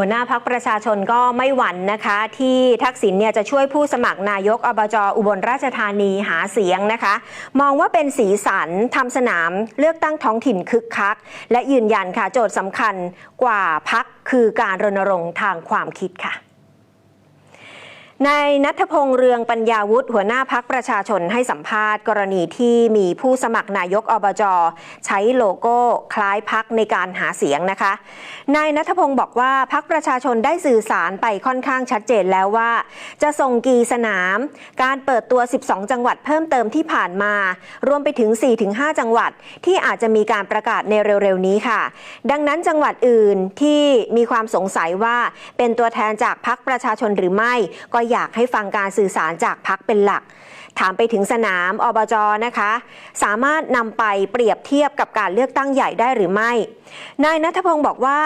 หัวหน้าพักประชาชนก็ไม่หวั่นนะคะ ที่ทักษิณเนี่ยจะช่วยผู้สมัครนายกอบจอุบลราชธานีหาเสียงนะคะ มองว่าเป็นสีสันทำสนามเลือกตั้งท้องถิ่นคึกคัก และยืนยันค่ะ โจทย์สำคัญกว่าพักคือการรณรงค์ทางความคิดค่ะ นายนัทพงษ์เรืองปัญญาวุฒิหัวหน้าพักประชาชนให้สัมภาษณ์ กรณีที่มีผู้สมัครนายกอบจใช้โลโก้คล้ายพักในการหาเสียงนะคะ นายนัทพงศ์บอกว่าพักประชาชนได้สื่อสารไปค่อนข้างชัดเจนแล้วว่า จะส่งกี่สนาม การเปิดตัว 12 จังหวัดเพิ่มเติมที่ผ่านมา รวมไปถึง 4-5 จังหวัดที่อาจจะมีการประกาศในเร็วๆนี้ค่ะ ดังนั้นจังหวัดอื่นที่มีความสงสัยว่าเป็นตัวแทนจากพักประชาชนหรือไม่ก็อยากให้ฟังการสื่อสารจากพักเป็นหลัก ถามไปถึงสนามอบจนะคะ สามารถนำไปเปรียบเทียบกับการเลือกตั้งใหญ่ได้หรือไม่ นายนัทพงศ์บอกว่า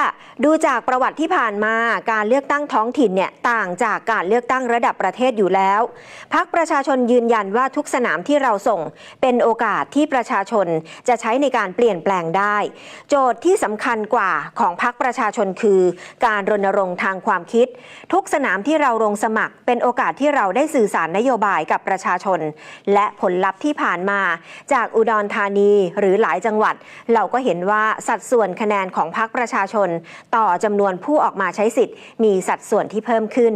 ดูจากประวัติที่ผ่านมาการเลือกตั้งท้องถิ่นเนี่ยต่างจากการเลือกตั้งระดับประเทศอยู่แล้วพักประชาชนยืนยันว่าทุกสนามที่เราส่ง เป็นโอกาสที่ประชาชนจะใช้ในการเปลี่ยนแปลงได้ โจทย์ที่สำคัญกว่าของพักประชาชนคือ การรณรงค์ทางความคิด ทุกสนามที่เราลงสมัครเป็นเป็นโอกาสที่เราได้สื่อสารนโยบายกับประชาชน และผลลัพธ์ที่ผ่านมา จากอุดรธานีหรือหลายจังหวัด เราก็เห็นว่าสัดส่วนคะแนนของพรรคประชาชน ต่อจำนวนผู้ออกมาใช้สิทธิ์ มีสัดส่วนที่เพิ่มขึ้น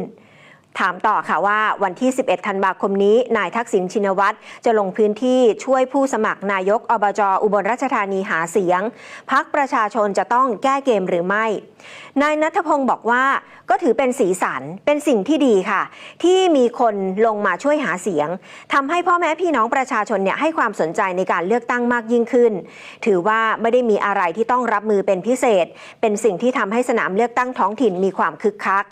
ถามต่อค่ะว่าวันที่ 11 ธันวาคมนี้ นายทักษิณชินวัตรจะลงพื้นที่ช่วยผู้สมัครนายกอบจอุบลราชธานีหาเสียง พักประชาชนจะต้องแก้เกมหรือไม่ นายนัทพงศ์บอกว่าก็ถือเป็นสีสันเป็นสิ่งที่ดีค่ะ ที่มีคนลงมาช่วยหาเสียงทำให้พ่อแม่พี่น้องประชาชนเนี่ยให้ความสนใจในการเลือกตั้งมากยิ่งขึ้น ถือว่าไม่ได้มีอะไรที่ต้องรับมือเป็นพิเศษ เป็นสิ่งที่ทำให้สนามเลือกตั้งท้องถิ่นมีความคึกคัก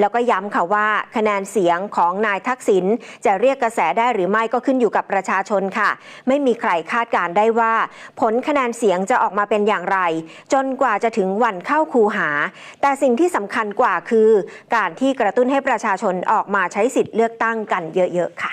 แล้วก็ย้ำค่ะว่าคะแนนนเสียงของนายทักษิณจะเรียกกระแสได้หรือไม่ก็ขึ้นอยู่กับประชาชนค่ะ ไม่มีใครคาดการได้ว่า ผลคะแนนเสียงจะออกมาเป็นอย่างไร จนกว่าจะถึงวันเข้าคูหา แต่สิ่งที่สำคัญกว่าคือ การที่กระตุ้นให้ประชาชนออกมาใช้สิทธิ์เลือกตั้งกันเยอะ ๆ ค่ะ